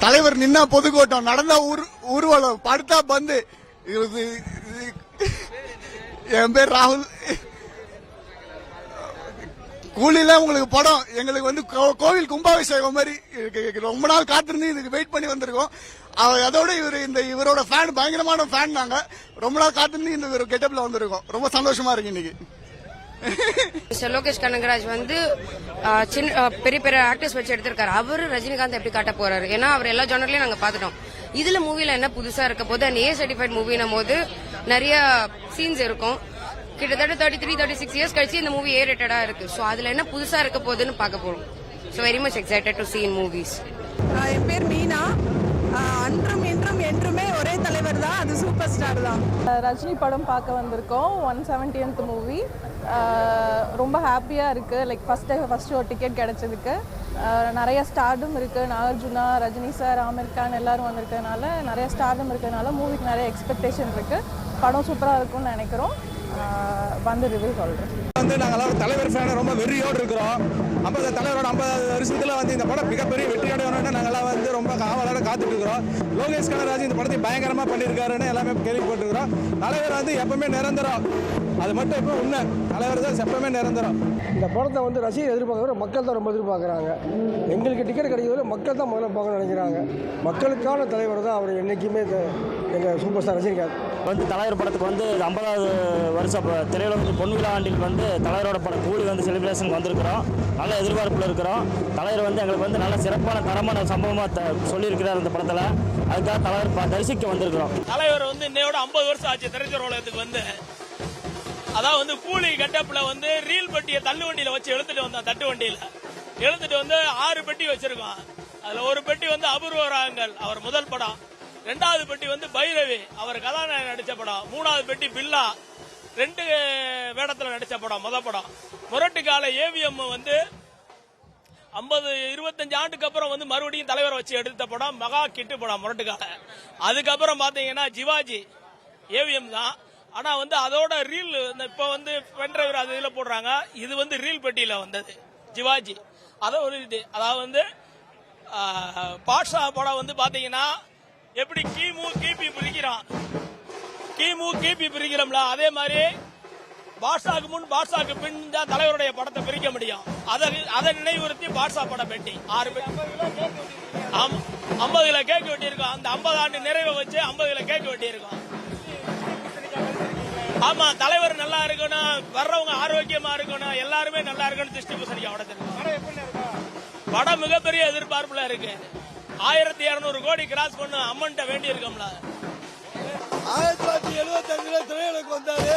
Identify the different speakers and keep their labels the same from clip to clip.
Speaker 1: தலைவர் நின்னா பொதுக்கூட்டம் நடந்தா ஊர் ஊர்வலம் படுத்தா பந்து. இது என் பேர் ராகுல். கூலிலாம் உங்களுக்கு படம் எங்களுக்கு வந்து கோ- கோவில் கும்பாபிஷேகம் மாதிரி ரொம்ப நாள் காத்திருந்து இதுக்கு வெயிட் பண்ணி வந்திருக்கோம். அதோட இவர் இந்த இவரோட ஃபேன் பயங்கரமான ஃபேன் நாங்க. ரொம்ப நாள் காத்திருந்து இந்த கெட்டப்ல வந்திருக்கோம். ரொம்ப சந்தோஷமா இருக்கு இன்னைக்கு.
Speaker 2: மிஸ்டர் லோகேஷ் கனகராஜ் வந்து சின்ன பெரிய பெரிய ஆக்டர்ஸ் வச்சு எடுத்திருக்காரு. அவரு ரஜினிகாந்த் எப்படி காட்ட போறாரு? ஏன்னா அவர் எல்லா ஜானர்லயும் நாங்க பாத்துட்டோம் இதுல மூவில என்ன புதுசா இருக்க போது அண்ட் ஏ சர்டிஃபைட் மூவினும் போது நிறைய சீன்ஸ் இருக்கும். கிட்டத்தட்ட thirty three thirty six years கழிச்சு இந்த மூவி ஏ ரேட்டடா இருக்கு. ஸோ அதுல என்ன புதுசா இருக்க போகுதுன்னு பார்க்க போறோம். So very much excited to seen movies
Speaker 3: superstar தான்
Speaker 4: ரஜினி படம் பார்க்க வந்திருக்கோம். ஒன் செவன்டியன்த் மூவி ரொம்ப ஹாப்பியாக இருக்குது லைக் ஃபஸ்ட் ஃபஸ்ட்டு ஒரு டிக்கெட் கிடச்சதுக்கு. நிறைய ஸ்டார்டும் இருக்குது நாகார்ஜுனா ரஜினி சார் ஆமீர் கான் எல்லாரும் வந்திருக்கறனால நிறைய ஸ்டார்டும் இருக்கிறதுனால மூவிக்கு நிறைய எக்ஸ்பெக்டேஷன் இருக்குது படம் சூப்பராக இருக்கும்னு நினைக்கிறோம். வந்து ரிவ்யூ சொல்கிறேன்
Speaker 5: வந்து நாங்களாம் தலைவர் ஃபேனை ரொம்ப வெறியோடு இருக்கிறோம். ஐம்பது தலைவரோட ஐம்பது வருஷத்துல வந்து இந்த படம் மிகப்பெரிய வெற்றி அடையணும்னு ரொம்ப ஆவலோட காத்துட்டு இருக்கிறோம் லோகேஷ் கனராஜ் இந்த படத்தை பயங்கரமா பண்ணியிருக்காருன்னு எல்லாமே கேள்விப்பட்டிருக்கிறோம். தலைவர் வந்து எப்பவுமே நிரந்தரம். அது மட்டும் இப்போ உண்மை. தலைவர் தான் எப்பவுமே நிரந்தரம்.
Speaker 6: இந்த படத்தை வந்து ரசிகர் எதிர்பார்க்குற மக்கள் தான் ரொம்ப எதிர்பார்க்குறாங்க. எங்களுக்கு டிக்கெட் கிடைக்கிறத மக்கள் தான் முதல்ல பார்க்கணும்னு நினைக்கிறாங்க. மக்களுக்கான தலைவர் தான் அவர் என்றைக்குமே எங்கள் சூப்பர் ஸ்டார் ரஜினிகாந்த்
Speaker 7: வந்து தலைவர் படத்துக்கு வந்து ஐம்பதாவது வருஷம் ப- திரையுலகத்தில் பொன்விழா ஆண்டில் வந்து தலைவரோட படம் கூலி வந்து செலிப்ரேஷனுக்கு வந்திருக்கிறோம். நல்ல எதிர்பார்ப்பில் இருக்கிறோம். தலைவர் வந்து எங்களுக்கு வந்து நல்ல சிறப்பான தரமான சம்பவமாக சொல்லியிருக்கிறார் அந்த படத்தில். அதுக்காக தலைவர் தரிசிக்க வந்திருக்கிறோம்.
Speaker 8: தலைவர் வந்து இன்னையோட ஐம்பது வருஷம் ஆச்சு திரைச்சர் உலகத்துக்கு வந்து. அதான் வந்து கூலி கட்டப்பில் வந்து ரீல் பெட்டியை தள்ளு வண்டியில் வச்சு எழுத்துட்டு வந்தோம் தட்டு வண்டியில். எழுத்துட்டு வந்து ஆறு பெட்டி வச்சிருக்கோம் அதுல ஒரு பெட்டி வந்து அபூர்வ ராகங்கள் அவர் முதல் படம். ரெண்டாவது பெட்டி வந்து பைரவி அவர் கதாநாயகன் நடிச்ச படம். மூணாவது பெட்டி பில்லா ரெண்டு வேடத்துல நடிச்ச படம் முத படம். முரட்டு கால ஏவிஎம் வந்து ஐம்பது இருபத்தஞ்சு ஆண்டுக்கு அப்புறம் வந்து மறுபடியும் தலைவரை வச்சு எடுத்த படம் மகா கிட்டு படம் முரட்டுக்காக. அதுக்கப்புறம் பாத்தீங்கன்னா ஜிவாஜி ஏவிஎம் தான். ஆனா வந்து அதோட ரீல் இப்ப வந்து பென்ட்ரைவர் அது இதுல போடுறாங்க. இது வந்து ரீல் பெட்டியில வந்தது ஜிவாஜி அதை ஒரு இது அதாவது வந்து பாட்ஷா படம் வந்து பாத்தீங்கன்னா எப்படி கிமு கிபி பிரிக்கிறான். கிமு கிபி பிரிக்கிறோம்ல அதே மாதிரி பாட்ஷாக்கு முன் பாட்ஷாக்கு பின் தான் தலைவருடைய படத்தை பிரிக்க முடியும். அதை அதை நினைவுறுத்தி பாட்ஷா படம் பெட்டி ஆறு ஐம்பது கிலோ கேக் வெட்டியிருக்கோம். அந்த ஐம்பது ஆண்டு நிறைவை வச்சு ஐம்பது கிலோ கேக் வெட்டியிருக்கோம். ஆமா தலைவர் நல்லா இருக்கணும் வர்றவங்க ஆரோக்கியமா இருக்கணும் எல்லாருமே நல்லா இருக்கணும் திருஷ்டி பூசணிக்கா படத்திற்கு படம் மிகப்பெரிய எதிர்பார்ப்புல இருக்கு. ஆயிரத்தி இருநூறு கோடி கிராஸ் பண்ண அம்மன்ட்ட வேண்டி இருக்கோம்ல
Speaker 1: ஆயிரத்தி தொள்ளாயிரத்தி எழுபத்தி அஞ்சுல திரையுலகம் வந்தாரு.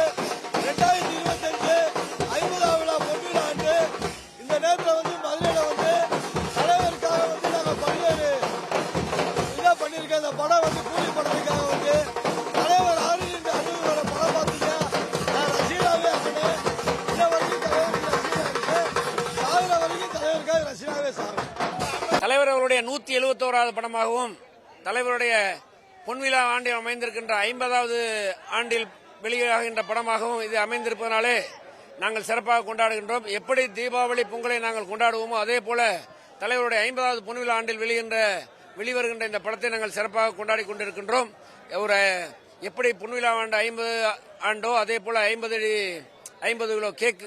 Speaker 9: எழுபத்தோராவது படமாகவும் தலைவருடைய பொன்விழா ஆண்டில் அமைந்திருக்கின்ற ஐம்பதாவது ஆண்டில் வெளியாகின்ற படமாகவும் இது அமைந்திருப்பதனாலே நாங்கள் சிறப்பாக கொண்டாடுகின்றோம். எப்படி தீபாவளி பொங்கலை நாங்கள் கொண்டாடுவோமோ அதே போல தலைவருடைய ஐம்பதாவது பொன்விழா ஆண்டில் வெளிகின்ற வெளிவருகின்ற இந்த படத்தை நாங்கள் சிறப்பாக கொண்டாடி கொண்டிருக்கின்றோம். ஒரு எப்படி பொன்விழா ஆண்டு ஐம்பது ஆண்டோ அதே போல ஐம்பது அடி ஐம்பது கிலோ கேக்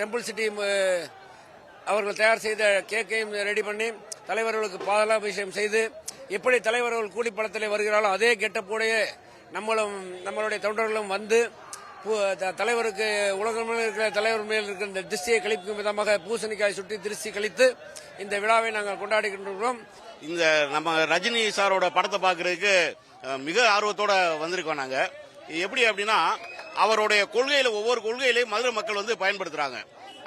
Speaker 9: டெம்பிள் சிட்டி அவர்கள் தயார் செய்த கேக்கையும் ரெடி பண்ணி தலைவர்களுக்கு பாதலாபிஷேகம் செய்து எப்படி தலைவர்கள் கூலிப்படத்தில் வருகிறாரோ அதே கெட்டப்போடையே நம்மளும் நம்மளுடைய தொண்டர்களும் வந்து பூ- த- தலைவருக்கு உலகம் இருக்கிற தலைவர் மேல் இருக்கிற இந்த திருஷ்டியை கழிக்கும் விதமாக பூசணிக்காய் சுட்டி திருஷ்டி கழித்து இந்த விழாவை நாங்கள் கொண்டாடிக்கின்றோம்
Speaker 10: இந்த நம்ம ரஜினி சாரோட படத்தை பார்க்கறதுக்கு மிக ஆர்வத்தோட வந்திருக்கோம் நாங்க. இது எப்படி அப்படின்னா அவருடைய கொள்கையில ஒவ்வொரு கொள்கையிலையும் மதுரை மக்கள் வந்து பயன்படுத்துறாங்க.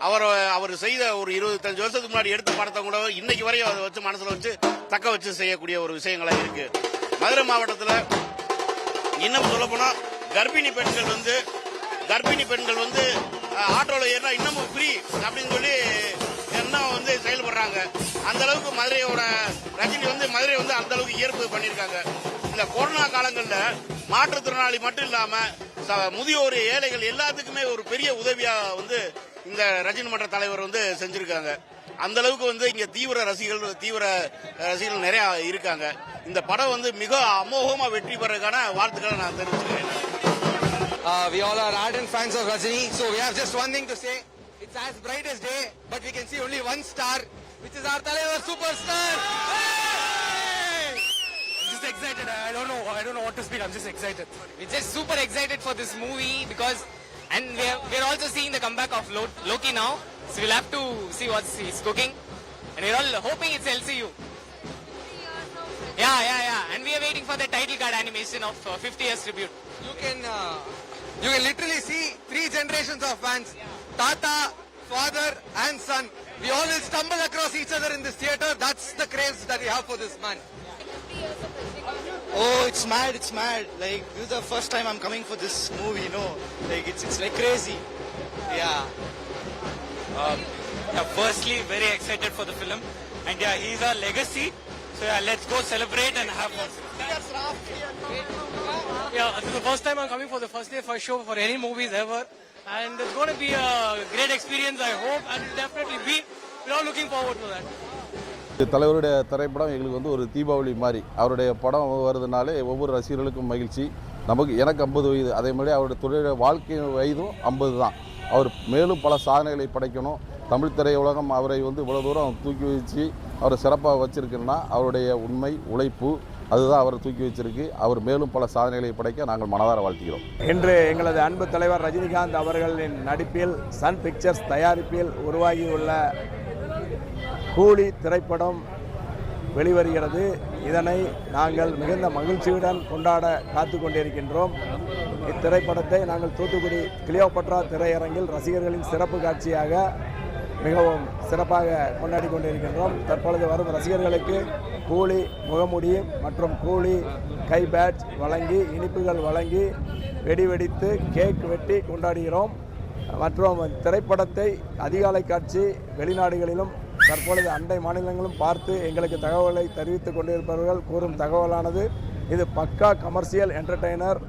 Speaker 10: அவர் அவர் செய்த ஒரு இருபத்தஞ்சு வருஷத்துக்கு முன்னாடி எடுத்த படத்தை கூட இன்னைக்கு வரையும் அதை வச்சு மனசுல வச்சு தக்க வச்சு செய்யக்கூடிய ஒரு விஷயங்களா இருக்கு. மதுரை மாவட்டத்தில் இன்னும் சொல்ல போனா கர்ப்பிணி பெண்கள் வந்து கர்ப்பிணி பெண்கள் வந்து அஹ், ஆட்டோல ஏறினா இன்னமும் ஃப்ரீ அப்படின்னு சொல்லி இன்னும் வந்து செயல்படுறாங்க. அந்த அளவுக்கு மதுரையோட ரஜினி வந்து மதுரை வந்து அந்த அளவுக்கு ஏற்பு பண்ணியிருக்காங்க. இந்த கொரோனா காலங்களில் மாற்றுத்திறனாளி மட்டும் இல்லாம முதியோர் ஏழைகள் எல்லாத்துக்குமே ஒரு பெரிய உதவியா வந்து இந்த ரஜினி மன்ற தலைவர் வந்து செஞ்சிருக்காங்க அந்த அளவுக்கு வந்து இங்க தீவிர ரசிகர்கள் தீவிர ரசிகர்கள் நிறைய இருக்காங்க இந்த படம் வந்து மிக அமோகமா வெற்றி பெறதுக்கான வாழ்த்துக்களை நான் தெரிவிச்சுக்கிறேன்
Speaker 11: Uh, we all are ardent fans of Rajini, so we have just one thing to say. It's as bright as day, but we can see only one star, which is our தலைவர் superstar.
Speaker 12: I'm just excited. I don't know. I don't know what to speak. I'm just excited. We're just super excited for this movie because, and we're we're also seeing the comeback of Lo- Loki now. So we'll have to see what he's cooking, and we're all hoping it's LCU. Yeah, yeah, yeah. And we are waiting for the title card animation of uh, 50 years tribute.
Speaker 11: You can, uh, you can literally see three generations of fans. Tata, father and son. We all will stumble across each other in this theater. That's the craze that we have for this man. Oh, it's mad, it's mad. Like, this is the first time I'm coming for this movie, you know. Like, it's, it's like crazy. Yeah.
Speaker 12: Um, yeah, firstly, very excited for the film, and yeah, he's our legacy. So yeah, let's go celebrate and have fun. Yeah, this is the first time I'm coming for the first day first show for any movies ever, and it's going to be a great experience. I hope, and it'll definitely be. We're all looking forward to that.
Speaker 5: தலைவருடைய திரைப்படம் எங்களுக்கு வந்து ஒரு தீபாவளி மாதிரி. அவருடைய படம் வருதுனாலே ஒவ்வொரு ரசிகர்களுக்கும் மகிழ்ச்சி. நமக்கு எனக்கு ஐம்பது வயது. அதே மாதிரி அவருடைய தொழில் வாழ்க்கை வயதும் ஐம்பது தான். அவர் மேலும் பல சாதனைகளை படைக்கணும். தமிழ் திரையுலகம் அவரை வந்து இவ்வளோ தூரம் தூக்கி வச்சு அவரை சிறப்பாக வச்சுருக்குன்னா அவருடைய உண்மை உழைப்பு அதுதான் அவரை தூக்கி வச்சிருக்கு. அவர் மேலும் பல சாதனைகளை படைக்க நாங்கள் மனதார வாழ்த்துகிறோம்.
Speaker 6: இன்று எங்களது அன்பு தலைவர் ரஜினிகாந்த் அவர்களின் நடிப்பில் சன் பிக்சர்ஸ் தயாரிப்பில் உருவாகியுள்ள கூலி திரைப்படம் வெளிவருகிறது. இதனை நாங்கள் மிகுந்த மகிழ்ச்சியுடன் கொண்டாட காத்து கொண்டிருக்கின்றோம். இத்திரைப்படத்தை நாங்கள் தூத்துக்குடி கிளியோபட்ரா திரையரங்கில் ரசிகர்களின் சிறப்பு காட்சியாக மிகவும் சிறப்பாக கொண்டாடி கொண்டிருக்கின்றோம். தற்பொழுது வரும் ரசிகர்களுக்கு கூலி முகமுடி மற்றும் கூலி கை பேட்ச் வழங்கி இனிப்புகள் வழங்கி வெடி வெடித்து கேக் வெட்டி கொண்டாடுகிறோம். மற்றும் திரைப்படத்தை அதிகாலை காட்சி வெளிநாடுகளிலும் தற்பொழுது அண்டை மாநிலங்களும் பார்த்து எங்களுக்கு தகவலை தெரிவித்துக் கொண்டிருப்பவர்கள் கூறும் தகவலானது இது பக்கா கமர்ஷியல் என்டர்டெய்னர்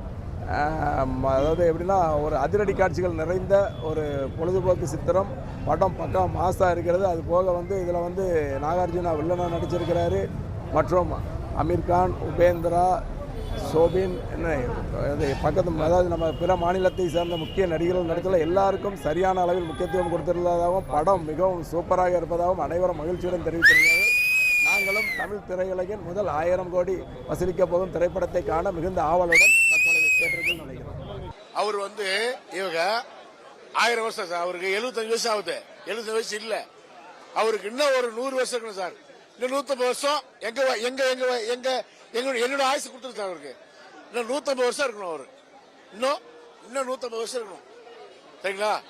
Speaker 6: அதாவது எப்படின்னா ஒரு அதிரடி காட்சிகள் நிறைந்த ஒரு பொழுதுபோக்கு சித்திரம். படம் பக்கா மாசாக இருக்கிறது. அது போக வந்து இதில் வந்து நாகார்ஜுனா வில்லனாக நடிச்சிருக்கிறாரு. மற்றும் அமீர்கான் உபேந்திரா ஷோபின் என்ன அது பக்கத்து அதாவது நம்ம பிற மாநிலத்தை சேர்ந்த முக்கிய நடிகர்கள் நடத்தல எல்லாருக்கும் சரியான அளவில் முக்கியத்துவம் கொடுத்துள்ளதாகவும் படம் மிகவும் சூப்பராக இருப்பதாகவும் அனைவரும் மகிழ்ச்சியுடன் தெரிவித்திருக்கிறார்கள். நாங்களும் தமிழ் திரையுலகின் முதல் ஆயிரம் கோடி வசூலிக்க போகும் திரைப்படத்தை காண மிகுந்த ஆவலுடன் தற்பொழுது தேட்டருக்குள் நுழைகிறோம்.
Speaker 13: அவர் வந்து இவங்க ஆயிரம் வருஷம் சார். அவருக்கு எழுபத்தஞ்சு வருஷம் ஆகுது. எழுபத்தஞ்சு வயசு இல்ல. அவருக்கு இன்னும் ஒரு நூறு வருஷம் இருக்கணும் சார். இன்னும் நூத்தம்பது வருஷம் எங்க எங்க எங்க எங்க எங்க என்னோட ஆயுசு கொடுத்துருக்காங்க அவருக்கு. இன்னும் நூத்தம்பது வருஷம் இருக்கணும் அவரு. இன்னும் இன்னும் நூத்தம்பது வருஷம் இருக்கணும். சரிங்களா?